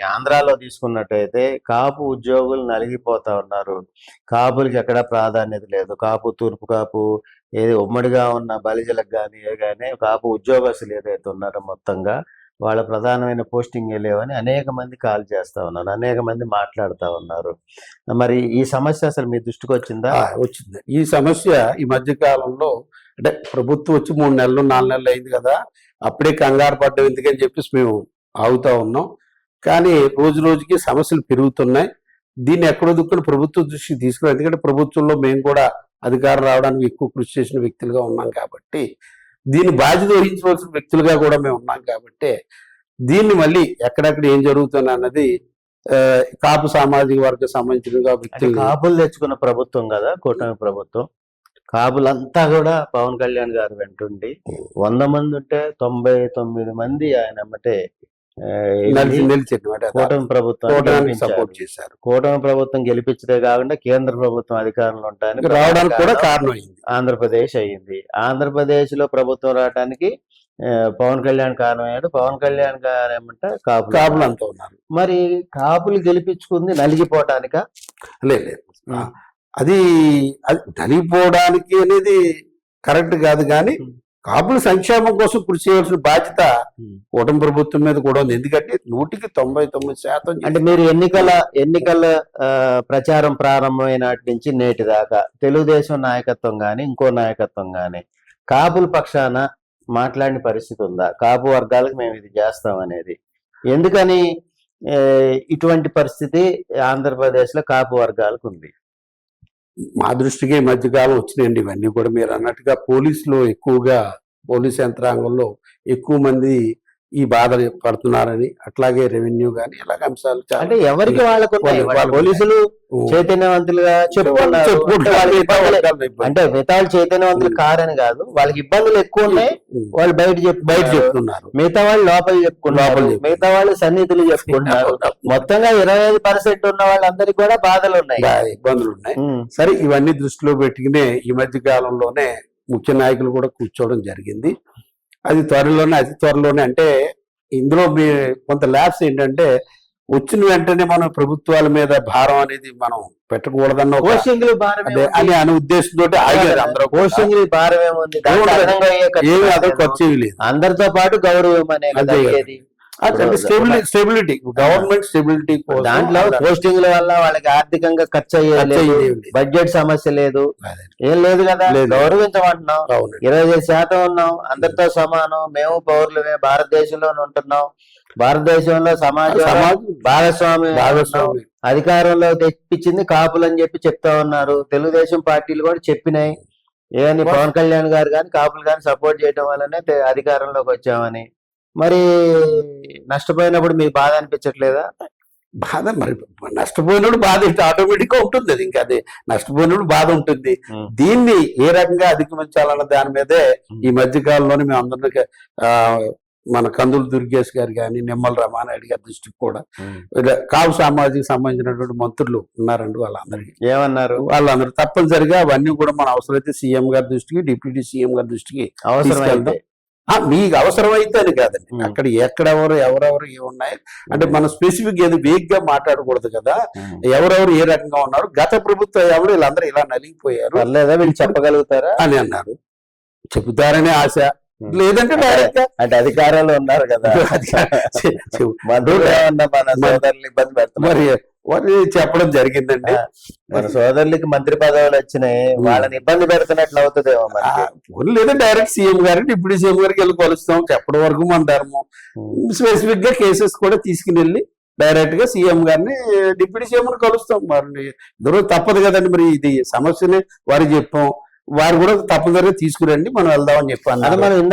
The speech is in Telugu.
ఆంధ్రాలో తీసుకున్నట్టయితే కాపు ఉద్యోగులు నలిగిపోతా ఉన్నారు. కాపులకి ఎక్కడ ప్రాధాన్యత లేదు. కాపు తూర్పు కాపు ఏది ఉమ్మడిగా ఉన్న బలిజలకు కానీ ఏ కానీ కాపు ఉద్యోగస్తులు ఏదైతే ఉన్నారో మొత్తంగా వాళ్ళ ప్రధానమైన పోస్టింగ్ లేవని అనేక మంది కాల్ చేస్తా ఉన్నారు. అనేక మంది మాట్లాడుతూ ఉన్నారు. మరి ఈ సమస్య అసలు మీ దృష్టికి వచ్చిందా? వచ్చింది. ఈ సమస్య ఈ మధ్య కాలంలో అంటే ప్రభుత్వం వచ్చి మూడు నెలలు నాలుగు నెలలు అయింది కదా. అప్పుడే కంగారు పడ్డం. ఎందుకని చెప్పేసి మేము ఆగుతా ఉన్నాం. కానీ రోజు రోజుకి సమస్యలు పెరుగుతున్నాయి. దీన్ని ఎక్కడో దుక్కుని ప్రభుత్వ దృష్టికి తీసుకురా ఎందుకంటే ప్రభుత్వంలో మేము కూడా అధికారం రావడానికి ఎక్కువ కృషి చేసిన వ్యక్తులుగా ఉన్నాం కాబట్టి దీన్ని బాధ్యత వహించవలసిన వ్యక్తులుగా కూడా మేము ఉన్నాం కాబట్టి దీన్ని మళ్ళీ ఎక్కడెక్కడ ఏం జరుగుతుంది అన్నది కాపు సామాజిక వర్గ సంబంధించిన వ్యక్తులు కాపులు తెచ్చుకున్న ప్రభుత్వం కదా కూటమి ప్రభుత్వం. కాపులంతా కూడా పవన్ కళ్యాణ్ గారు వెంటుండి వంద మంది ఉంటే తొంభై తొమ్మిది మంది ఆయన ఎమ్మటే కూటమి ప్రభుత్వం సపోర్ట్ చేశారు. కూటమి ప్రభుత్వం గెలిపించడే కాకుండా కేంద్ర ప్రభుత్వం అధికారంలో ఉండడానికి రావడానికి కూడా కారణం అయింది ఆంధ్రప్రదేశ్ అయ్యింది. ఆంధ్రప్రదేశ్లో ప్రభుత్వం రావడానికి పవన్ కళ్యాణ్ కారణమయ్యాడు. పవన్ కళ్యాణ్ గారు ఏమంటే కాపులు కాపులు అంతా ఉన్నారు. మరి కాపులు గెలిపించుకుంది నలిగిపోవటానిక? లేదు అది అది నలిగిపోవడానికి అనేది కరెక్ట్ కాదు కానీ. కాపుల సంక్షేమం కోసం కృషి చేయవలసిన బాధ్యత. కూటమి ప్రభుత్వం మీద కూడా ఉంది. ఎందుకంటే నూటికి తొంభై తొమ్మిది శాతం అంటే మీరు ఎన్నికల ఎన్నికల ప్రచారం ప్రారంభమైన నాటి నుంచి నేటి దాకా తెలుగుదేశం నాయకత్వం గాని ఇంకో నాయకత్వం గాని కాపుల పక్షాన మాట్లాడిన పరిస్థితి ఉందా? కాపు వర్గాలకు మేము ఇది చేస్తాం అనేది. ఎందుకని ఇటువంటి పరిస్థితి ఆంధ్రప్రదేశ్లో కాపు వర్గాలకు ఉంది? మా దృష్టికి మధ్యకాలం వచ్చినాయండి. ఇవన్నీ కూడా మీరు అన్నట్టుగా పోలీసులు ఎక్కువగా పోలీస్ యంత్రాంగంలో ఎక్కువ మంది ఈ బాధలు పడుతున్నారని అట్లాగే రెవెన్యూ కానీ ఇలాగ అంశాలు అంటే ఎవరికి వాళ్ళకు పోలీసులు చైతన్యవంతులుగా. అంటే మిగతాలు చైతన్యవంతులు కారని కాదు వాళ్ళకి ఇబ్బందులు ఎక్కువ ఉన్నాయి. వాళ్ళు బయట బయట చెప్తున్నారు. మిగతా వాళ్ళు లోపల చెప్పుకున్నారు. మిగతా వాళ్ళు సన్నిధులు చెప్పుకుంటున్నారు. మొత్తంగా ఇరవై ఐదు పర్సెంట్ ఉన్న వాళ్ళందరికీ కూడా బాధలు ఉన్నాయి. ఇబ్బందులు ఉన్నాయి. సరే ఇవన్నీ దృష్టిలో పెట్టుకునే ఈ మధ్య కాలంలోనే ముఖ్య నాయకులు కూడా కూర్చోవడం జరిగింది. అది త్వరలోనే అతి త్వరలోనే అంటే ఇందులో మీ కొంత ల్యాబ్స్ ఏంటంటే వచ్చిన వెంటనే మనం ప్రభుత్వాల మీద భారం అనేది మనం పెట్టకూడదన్న? అని అనే ఉద్దేశంతో ఆగారు అందరూ భారం ఏముంది ఏమీ. ఖర్చు లేదు. అందరితో పాటు గౌరవం అనే స్టెబిలిటీ గవర్నమెంట్ స్టెబిలిటీ దాంట్లో పోస్టింగ్ల వల్ల వాళ్ళకి ఆర్థికంగా ఖర్చు అయ్యేది లేదు. బడ్జెట్ సమస్య లేదు. ఏం లేదు కదా. గౌరవించమంటున్నాం. ఇరవై ఐదు శాతం ఉన్నాం అందరితో సమానం మేము పౌరులమే భారతదేశంలోనే ఉంటున్నాం. భారతదేశంలో సమాజం భాగస్వామి భాగస్వామి అధికారంలో తెప్పించింది కాపులు అని చెప్పి చెప్తా ఉన్నారు. తెలుగుదేశం పార్టీలు కూడా చెప్పినాయి. ఏమని పవన్ కళ్యాణ్ గారు కానీ కాపులు కానీ సపోర్ట్ చేయడం వల్లనే అధికారంలోకి వచ్చామని. మరి నష్టపోయినప్పుడు మీకు బాధ అనిపించట్లేదా? బాధ మరి నష్టపోయినప్పుడు బాధ ఆటోమేటిక్గా ఉంటుంది అది ఇంకా అది. నష్టపోయినప్పుడు బాధ ఉంటుంది. దీన్ని ఏ రకంగా అధిగమించాలన్న దాని మీదే ఈ మధ్య కాలంలోనే మేము అందరికీ ఆ, మన కందులు దుర్గేష్ గారు కానీ నిమ్మల రమానాయుడు గారి దృష్టికి కూడా కావు సామాజిక సంబంధించినటువంటి మంత్రులు ఉన్నారండి వాళ్ళందరికీ. ఏమన్నారు? వాళ్ళందరూ తప్పనిసరిగా అవన్నీ కూడా మన అవసరమైతే సీఎం గారి దృష్టికి డిప్యూటీ సీఎం గారి దృష్టికి. ఆ, మీకు అవసరమైతే అని కాదండి. అక్కడ ఎక్కడెవరు ఎవరెవరు ఏమున్నాయి? అంటే మనం స్పెసిఫిక్ ఏది వేగ్గా మాట్లాడకూడదు కదా. ఎవరెవరు ఏ రకంగా ఉన్నారు? గత ప్రభుత్వం ఎవరు వీళ్ళందరూ ఇలా నలిగిపోయారు. పర్లేదా? వీళ్ళు చెప్పగలుగుతారా? అని అన్నారు. చెబుతారనే ఆశ. లేదంటే డైరెక్ట్గా అంటే అధికారంలో ఉన్నారు కదా. మరి- మరి మరి చెప్పడం జరిగిందండి. మన సోదరులకి మంత్రి పదవులు వచ్చినాయి. వాళ్ళని ఇబ్బంది పెడుతున్నట్లు అవుతుందేమో పోనీ లేదా డైరెక్ట్ సీఎం గారికి డిప్యూటీ సీఎం గారికి వెళ్ళి కలుస్తాం. చెప్పడం వరకు మన ధర్మం. స్పెసిఫిక్గా కేసెస్ కూడా తీసుకుని వెళ్ళి డైరెక్ట్గా సీఎం గారిని డిప్యూటీ సీఎం కలుస్తాం. మరి ఇద్దరు తప్పదు కదండి మరి ఇది సమస్యని వారికి చెప్పాం. వారు కూడా తప్పనిసరిగా తీసుకురండి మనం వెళ్దామని చెప్పాను